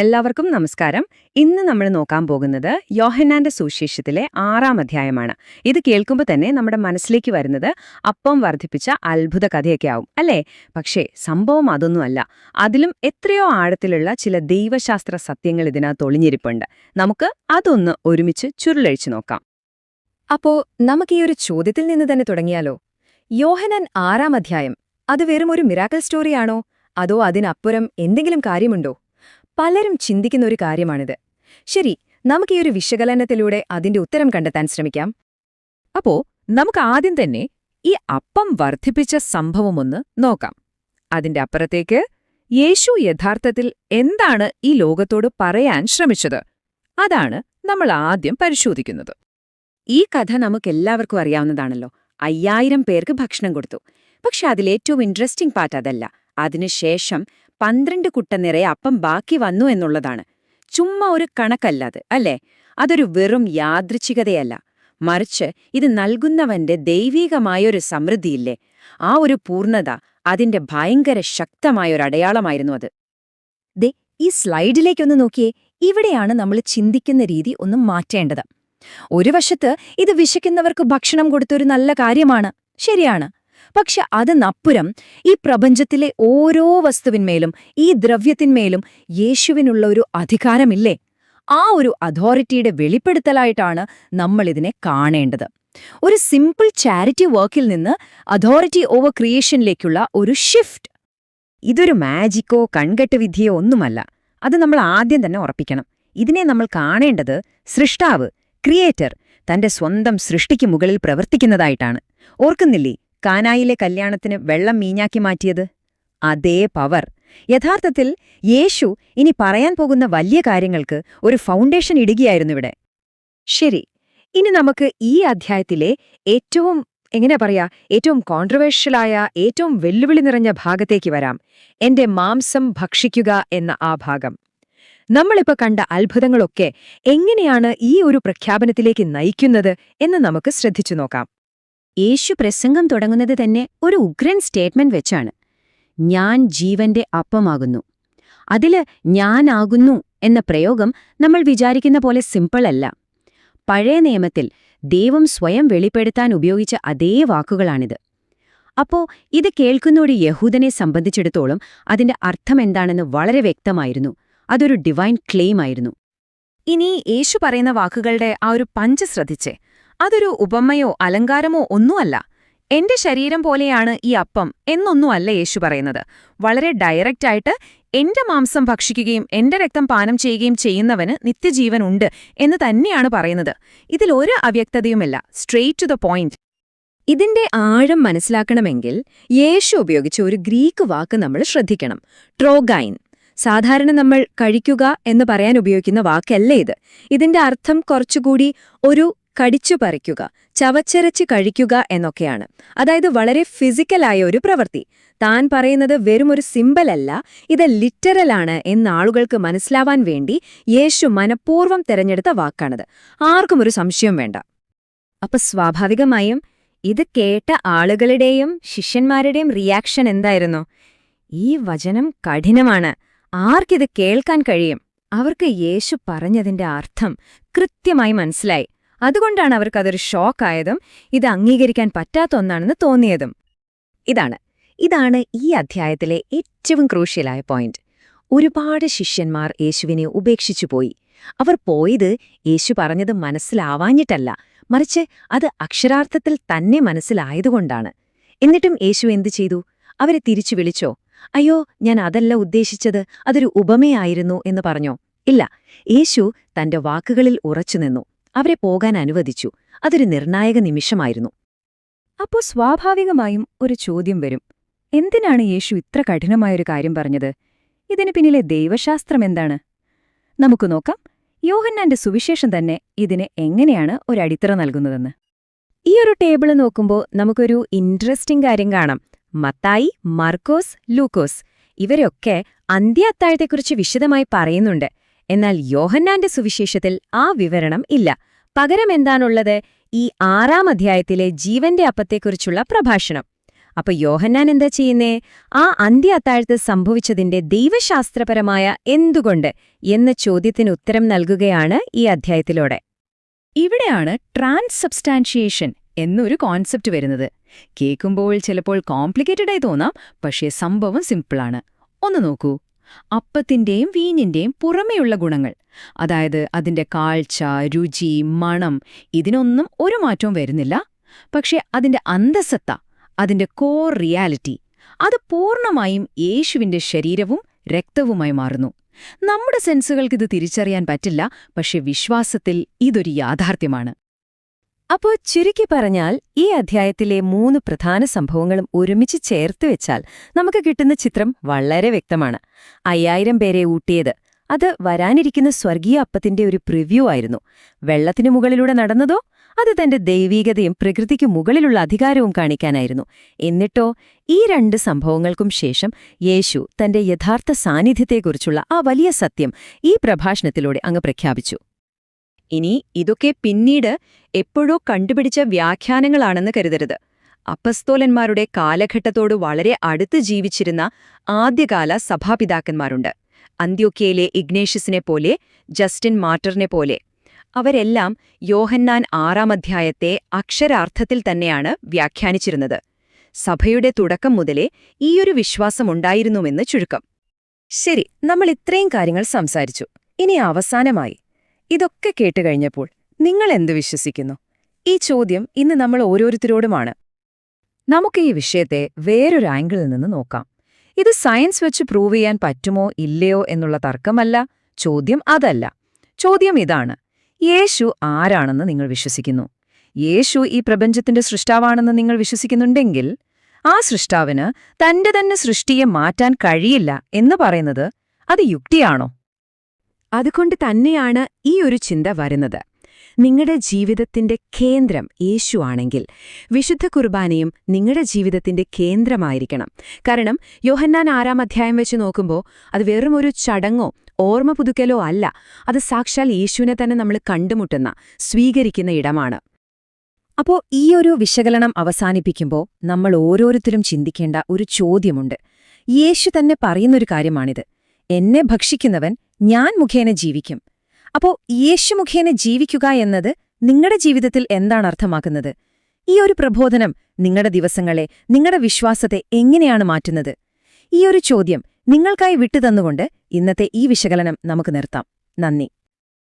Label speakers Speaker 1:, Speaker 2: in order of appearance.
Speaker 1: എല്ലാവർക്കും നമസ്കാരം. ഇന്ന് നമ്മൾ നോക്കാൻ പോകുന്നത് യോഹന്നാന്റെ സുവിശേഷത്തിലെ ആറാം അധ്യായമാണ്. ഇത് കേൾക്കുമ്പോൾ തന്നെ നമ്മുടെ മനസ്സിലേക്ക് വരുന്നത് അപ്പം വർദ്ധിപ്പിച്ച അത്ഭുത കഥയൊക്കെ ആവും അല്ലേ? പക്ഷേ സംഭവം അതൊന്നുമല്ല. അതിലും എത്രയോ ആഴത്തിലുള്ള ചില ദൈവശാസ്ത്ര സത്യങ്ങൾ ഇതിനകത്ത് ഒളിഞ്ഞിരിപ്പുണ്ട്. നമുക്ക് അതൊന്ന് ഒരുമിച്ച് ചുരുളഴിച്ചു നോക്കാം.
Speaker 2: അപ്പോ നമുക്ക് ഈ ഒരു ചോദ്യത്തിൽ നിന്ന് തന്നെ തുടങ്ങിയാലോ? യോഹനൻ ആറാം അധ്യായം അത് വെറും ഒരു മിറാക്കൽ സ്റ്റോറിയാണോ? അതോ അതിനപ്പുറം എന്തെങ്കിലും കാര്യമുണ്ടോ? പലരും ചിന്തിക്കുന്ന ഒരു കാര്യമാണിത്. ശരി നമുക്ക് ഈ ഒരു വിശകലനത്തിലൂടെ അതിന്റെ ഉത്തരം കണ്ടെത്താൻ ശ്രമിക്കാം.
Speaker 3: അപ്പോ നമുക്ക് ആദ്യം തന്നെ ഈ അപ്പം വർദ്ധിപ്പിച്ച സംഭവമൊന്ന് നോക്കാം. അതിന്റെ അപ്പുറത്തേക്ക് യേശു യഥാർത്ഥത്തിൽ എന്താണ് ഈ ലോകത്തോട് പറയാൻ ശ്രമിച്ചത്? അതാണ് നമ്മൾ ആദ്യം പരിശോധിക്കുന്നത്.
Speaker 1: ഈ കഥ നമുക്കെല്ലാവർക്കും അറിയാവുന്നതാണല്ലോ. അയ്യായിരം പേർക്ക് ഭക്ഷണം കൊടുത്തു. പക്ഷെ അതിലേറ്റവും ഇൻട്രസ്റ്റിംഗ് പാർട്ട് അതല്ല. അതിനുശേഷം പന്ത്രണ്ട് കുട്ട നിറയെ അപ്പം ബാക്കി വന്നു എന്നുള്ളതാണ്. ചുമ്മാ ഒരു കണക്കല്ല അത് അല്ലേ? അതൊരു വെറും യാദൃച്ഛികതയല്ല. മറിച്ച് ഇത് നൽകുന്നവന്റെ ദൈവീകമായൊരു സമൃദ്ധിയില്ലേ? ആ ഒരു പൂർണത അതിന്റെ ഭയങ്കര ശക്തമായൊരു അടയാളമായിരുന്നു അത്.
Speaker 2: ദേ ഈ സ്ലൈഡിലേക്കൊന്ന് നോക്കിയേ ഇവിടെയാണ് നമ്മൾ ചിന്തിക്കുന്ന രീതി ഒന്ന് മാറ്റേണ്ടത്. ഒരു വശത്ത് ഇത് വിശക്കുന്നവർക്ക് ഭക്ഷണം കൊടുത്തൊരു നല്ല കാര്യമാണ് ശരിയാണ്. പക്ഷെ അതിനപ്പുറം ഈ പ്രപഞ്ചത്തിലെ ഓരോ വസ്തുവിന്മേലും ഈ ദ്രവ്യത്തിന്മേലും യേശുവിനുള്ള ഒരു അധികാരമില്ലേ? ആ ഒരു അതോറിറ്റിയുടെ വെളിപ്പെടുത്തലായിട്ടാണ് നമ്മളിതിനെ കാണേണ്ടത്. ഒരു സിമ്പിൾ ചാരിറ്റി വർക്കിൽ നിന്ന് അതോറിറ്റി ഓവർ ക്രിയേഷനിലേക്കുള്ള ഒരു ഷിഫ്റ്റ്.
Speaker 1: ഇതൊരു മാജിക്കോ കൺകെട്ട് വിധിയോ ഒന്നുമല്ല. അത് നമ്മൾ ആദ്യം തന്നെ ഉറപ്പിക്കണം. ഇതിനെ നമ്മൾ കാണേണ്ടത് സൃഷ്ടാവ് ക്രിയേറ്റർ തന്റെ സ്വന്തം സൃഷ്ടിക്ക് മുകളിൽ പ്രവർത്തിക്കുന്നതായിട്ടാണ്. ഓർക്കുന്നില്ലേ? കാനായിലെ കല്യാണത്തിന് വെള്ളം മീഞ്ഞാക്കി മാറ്റിയത്? അതേ പവർ. യഥാർത്ഥത്തിൽ യേശു ഇനി പറയാൻ പോകുന്ന വലിയ കാര്യങ്ങൾക്ക് ഒരു ഫൗണ്ടേഷൻ ഇടുകയായിരുന്നിവിടെ
Speaker 2: ശരി ഇനി നമുക്ക് ഈ അധ്യായത്തിലെ ഏറ്റവും എങ്ങനെ പറയാ ഏറ്റവും കോൺട്രവേഴ്ഷ്യലായ ഏറ്റവും വെല്ലുവിളി നിറഞ്ഞ ഭാഗത്തേക്ക് വരാം. എന്റെ മാംസം ഭക്ഷിക്കുക എന്ന ആ ഭാഗം. നമ്മളിപ്പോൾ കണ്ട അത്ഭുതങ്ങളൊക്കെ എങ്ങനെയാണ് ഈ ഒരു പ്രഖ്യാപനത്തിലേക്ക് നയിക്കുന്നത് എന്ന് നമുക്ക് ശ്രദ്ധിച്ചു നോക്കാം.
Speaker 1: യേശു പ്രസംഗം തുടങ്ങുന്നത് തന്നെ ഒരു ഉഗ്രൻ സ്റ്റേറ്റ്മെന്റ് വെച്ചാണ്. ഞാൻ ജീവന്റെ അപ്പമാകുന്നു. അതിൽ ഞാനാകുന്നു എന്ന പ്രയോഗം നമ്മൾ വിചാരിക്കുന്ന പോലെ സിമ്പിൾ അല്ല. പഴയ നിയമത്തിൽ ദൈവം സ്വയം വെളിപ്പെടുത്താൻ ഉപയോഗിച്ച അതേ വാക്കുകളാണിത്. അപ്പോ ഇത് കേൾക്കുന്ന ഒരു യഹൂദനെ സംബന്ധിച്ചിടത്തോളം അതിന്റെ അർത്ഥമെന്താണെന്ന് വളരെ വ്യക്തമായിരുന്നു. അതൊരു ഡിവൈൻ ക്ലെയിം ആയിരുന്നു.
Speaker 3: ഇനി യേശു പറയുന്ന വാക്കുകളുടെ ആ ഒരു പഞ്ച് ശ്രദ്ധിച്ചേ. അതൊരു ഉപമയോ അലങ്കാരമോ ഒന്നുമല്ല. എന്റെ ശരീരം പോലെയാണ് ഈ അപ്പം എന്നൊന്നുമല്ല യേശു പറയുന്നത്. വളരെ ഡയറക്റ്റായിട്ട് എന്റെ മാംസം ഭക്ഷിക്കുകയും എന്റെ രക്തം പാനം ചെയ്യുകയും ചെയ്യുന്നവന് നിത്യജീവൻ ഉണ്ട് എന്ന് തന്നെയാണ് പറയുന്നത്. ഇതിൽ ഒരു അവ്യക്തതയുമില്ല. സ്ട്രെയിറ്റ് ടു ദ പോയിന്റ്
Speaker 2: ഇതിന്റെ ആഴം മനസ്സിലാക്കണമെങ്കിൽ യേശു ഉപയോഗിച്ച ഒരു ഗ്രീക്ക് വാക്ക് നമ്മൾ ശ്രദ്ധിക്കണം. ട്രോഗൈൻ. സാധാരണ നമ്മൾ കഴിക്കുക എന്ന് പറയാൻ ഉപയോഗിക്കുന്ന വാക്കല്ല ഇത്. ഇതിന്റെ അർത്ഥം കുറച്ചുകൂടി ഒരു കടിച്ചു പറിക്കുക ചവച്ചരച്ച് കഴിക്കുക എന്നൊക്കെയാണ്. അതായത് വളരെ ഫിസിക്കലായ ഒരു പ്രവൃത്തി. താൻ പറയുന്നത് വെറുമൊരു സിമ്പലല്ല ഇത് ലിറ്ററലാണ് എന്ന് ആളുകൾക്ക് മനസ്സിലാവാൻ വേണ്ടി യേശു മനഃപൂർവം തെരഞ്ഞെടുത്ത വാക്കാണത്. ആർക്കും ഒരു സംശയം വേണ്ട. അപ്പൊ സ്വാഭാവികമായും ഇത് കേട്ട ആളുകളുടെയും ശിഷ്യന്മാരുടെയും റിയാക്ഷൻ എന്തായിരുന്നു? ഈ വചനം കഠിനമാണ്. ആർക്കിത് കേൾക്കാൻ കഴിയും? അവർക്ക് യേശു പറഞ്ഞതിന്റെ അർത്ഥം കൃത്യമായി മനസ്സിലായി. അതുകൊണ്ടാണ് അവർക്കതൊരു ഷോക്കായതും ഇത് അംഗീകരിക്കാൻ പറ്റാത്ത ഒന്നാണെന്ന് തോന്നിയതും. ഇതാണ് ഇതാണ് ഈ അധ്യായത്തിലെ ഏറ്റവും ക്രൂഷ്യലായ പോയിന്റ്. ഒരുപാട് ശിഷ്യന്മാർ യേശുവിനെ ഉപേക്ഷിച്ചുപോയി അവർ പോയത് യേശു പറഞ്ഞത് മനസ്സിലാവാഞ്ഞിട്ടല്ല മറിച്ച് അത് അക്ഷരാർത്ഥത്തിൽ തന്നെ മനസ്സിലായതുകൊണ്ടാണ്. എന്നിട്ടും യേശു എന്തു ചെയ്തു? അവരെ തിരിച്ചു വിളിച്ചോ? അയ്യോ ഞാൻ അതല്ല ഉദ്ദേശിച്ചത് അതൊരു ഉപമയായിരുന്നു എന്ന് പറഞ്ഞോ? ഇല്ല യേശു തന്റെ വാക്കുകളിൽ ഉറച്ചുനിന്നു. അവരെ പോകാൻ അനുവദിച്ചു. അതൊരു നിർണായക നിമിഷമായിരുന്നു. അപ്പോൾ സ്വാഭാവികമായും ഒരു ചോദ്യം വരും. എന്തിനാണ് യേശു ഇത്ര കഠിനമായൊരു കാര്യം പറഞ്ഞത്? ഇതിന് പിന്നിലെ ദൈവശാസ്ത്രം എന്താണ്? നമുക്ക് നോക്കാം. യോഹന്നാന്റെ സുവിശേഷം തന്നെ ഇതിന് എങ്ങനെയാണ് ഒരു അടിത്തറ നൽകുന്നതെന്ന്. ഈ ഒരു ടേബിൾ നോക്കുമ്പോൾ നമുക്കൊരു ഇൻട്രസ്റ്റിംഗ് കാര്യം കാണാം. മത്തായി മർക്കോസ് ലൂക്കോസ് ഇവരൊക്കെ അന്ത്യാത്താഴത്തെക്കുറിച്ച് വിശദമായി പറയുന്നുണ്ട്. എന്നാൽ യോഹന്നാന്റെ സുവിശേഷത്തിൽ ആ വിവരണം ഇല്ല. പകരം എന്താണുള്ളത്? ഈ ആറാം അധ്യായത്തിലെ ജീവന്റെ അപ്പത്തെക്കുറിച്ചുള്ള പ്രഭാഷണം.
Speaker 1: അപ്പൊ യോഹന്നാൻ എന്താ ചെയ്യുന്നേ? ആ അന്ത്യ അത്താഴത്ത് സംഭവിച്ചതിന്റെ ദൈവശാസ്ത്രപരമായ എന്തുകൊണ്ട് എന്ന ചോദ്യത്തിന് ഉത്തരം നൽകുകയാണ് ഈ അധ്യായത്തിലൂടെ.
Speaker 2: ഇവിടെയാണ് ട്രാൻസ് സബ്സ്റ്റാൻഷിയേഷൻ എന്നൊരു കോൺസെപ്റ്റ് വരുന്നത്. കേൾക്കുമ്പോൾ ചിലപ്പോൾ കോംപ്ലിക്കേറ്റഡായി തോന്നാം പക്ഷേ സംഭവം സിമ്പിളാണ്. ഒന്ന് നോക്കൂ. അപ്പത്തിന്റെയും വീഞ്ഞിന്റെയും പുറമെയുള്ള ഗുണങ്ങൾ. അതായത് അതിന്റെ കാഴ്ച രുചി മണം ഇതിനൊന്നും ഒരു മാറ്റവും വരുന്നില്ല. പക്ഷേ അതിന്റെ അന്തസത്ത അതിന്റെ കോർ റിയാലിറ്റി അത് പൂർണമായും യേശുവിന്റെ ശരീരവും രക്തവുമായി മാറുന്നു. നമ്മുടെ സെൻസുകൾക്കിത് തിരിച്ചറിയാൻ പറ്റില്ല പക്ഷെ വിശ്വാസത്തിൽ ഇതൊരു യാഥാർത്ഥ്യമാണ്.
Speaker 1: അപ്പോ ചുരുക്കി പറഞ്ഞാൽ ഈ അധ്യായത്തിലെ മൂന്ന് പ്രധാന സംഭവങ്ങളും ഒരുമിച്ച് ചേർത്ത് വെച്ചാൽ നമുക്ക് കിട്ടുന്ന ചിത്രം വളരെ വ്യക്തമാണ്. അയ്യായിരം പേരെ ഊട്ടിയത്. അത് വരാനിരിക്കുന്ന സ്വർഗീയ അപ്പത്തിന്റെ ഒരു പ്രിവ്യൂ ആയിരുന്നു. വെള്ളത്തിനു മുകളിലൂടെ നടന്നതോ? അത് തന്റെ ദൈവീകതയും പ്രകൃതിക്ക് മുകളിലുള്ള അധികാരവും കാണിക്കാനായിരുന്നു. എന്നിട്ടോ ഈ രണ്ട് സംഭവങ്ങൾക്കും ശേഷം യേശു തന്റെ യഥാർത്ഥ സാന്നിധ്യത്തെക്കുറിച്ചുള്ള ആ വലിയ സത്യം ഈ പ്രഭാഷണത്തിലൂടെ അങ്ങ് പ്രഖ്യാപിച്ചു.
Speaker 2: ഇനി ഇതൊക്കെ പിന്നീട് എപ്പോഴോ കണ്ടുപിടിച്ച വ്യാഖ്യാനങ്ങളാണെന്ന് കരുതരുത്. അപ്പസ്തോലന്മാരുടെ കാലഘട്ടത്തോട് വളരെ അടുത്ത് ജീവിച്ചിരുന്ന ആദ്യകാല സഭാപിതാക്കന്മാരുണ്ട്. അന്ത്യോക്കയിലെ ഇഗ്നേഷ്യസിനെ പോലെ ജസ്റ്റിൻ മാർട്ടറിനെ പോലെ. അവരെല്ലാം യോഹന്നാൻ ആറാം അധ്യായത്തെ അക്ഷരാർത്ഥത്തിൽ തന്നെയാണ് വ്യാഖ്യാനിച്ചിരുന്നത്. സഭയുടെ തുടക്കം മുതലേ ഈയൊരു വിശ്വാസമുണ്ടായിരുന്നുവെന്ന് ചുരുക്കം.
Speaker 1: ശരി നമ്മൾ ഇത്രയും കാര്യങ്ങൾ സംസാരിച്ചു. ഇനി അവസാനമായി. ഇതൊക്കെ കേട്ട് കഴിഞ്ഞപ്പോൾ നിങ്ങൾ എന്ത് വിശ്വസിക്കുന്നു? ഈ ചോദ്യം ഇന്ന് നമ്മൾ ഓരോരുത്തരോടുമാണ്. നമുക്ക് ഈ വിഷയത്തെ വേറൊരു ആംഗിളിൽ നിന്ന് നോക്കാം. ഇത് സയൻസ് വെച്ച് പ്രൂവ് ചെയ്യാൻ പറ്റുമോ ഇല്ലയോ എന്നുള്ള തർക്കമല്ല ചോദ്യം അതല്ല. ചോദ്യം ഇതാണ്. യേശു ആരാണെന്ന് നിങ്ങൾ വിശ്വസിക്കുന്നു? യേശു ഈ പ്രപഞ്ചത്തിന്റെ സൃഷ്ടാവാണെന്ന് നിങ്ങൾ വിശ്വസിക്കുന്നുണ്ടെങ്കിൽ ആ സൃഷ്ടാവിന് തന്റെ തന്നെ സൃഷ്ടിയെ മാറ്റാൻ കഴിയില്ല എന്ന് പറയുന്നത് അത് യുക്തിയാണോ? അതുകൊണ്ട് തന്നെയാണ് ഈ ഒരു ചിന്ത വരുന്നത്. നിങ്ങളുടെ ജീവിതത്തിന്റെ കേന്ദ്രം യേശു ആണെങ്കിൽ വിശുദ്ധ കുർബാനയും നിങ്ങളുടെ ജീവിതത്തിന്റെ കേന്ദ്രമായിരിക്കണം. കാരണം യോഹന്നാൻ ആറാം അധ്യായം വെച്ച് നോക്കുമ്പോൾ അത് വെറും ഒരു ചടങ്ങോ ഓർമ്മ പുതുക്കലോ അല്ല. അത് സാക്ഷാൽ യേശുവിനെ തന്നെ നമ്മൾ കണ്ടുമുട്ടുന്ന സ്വീകരിക്കുന്ന ഇടമാണ്. അപ്പോൾ ഈ ഒരു വിശകലനം അവസാനിപ്പിക്കുമ്പോൾ നമ്മൾ ഓരോരുത്തരും ചിന്തിക്കേണ്ട ഒരു ചോദ്യമുണ്ട്. യേശു തന്നെ പറയുന്നൊരു കാര്യമാണിത്. എന്നെ ഭക്ഷിക്കുന്നവൻ ഞാൻ മുഖേന ജീവിക്കും. അപ്പോ യേശു മുഖേന ജീവിക്കുക എന്നത് നിങ്ങളുടെ ജീവിതത്തിൽ എന്താണ് അർത്ഥമാക്കുന്നത്? ഈ ഒരു പ്രബോധനം നിങ്ങളുടെ ദിവസങ്ങളെ നിങ്ങളുടെ വിശ്വാസത്തെ എങ്ങനെയാണ് മാറ്റുന്നത്? ഈ ഒരു ചോദ്യം നിങ്ങൾക്കായി വിട്ടുതന്നുകൊണ്ട് ഇന്നത്തെ ഈ വിശകലനം നമുക്ക് നിർത്താം. നന്ദി.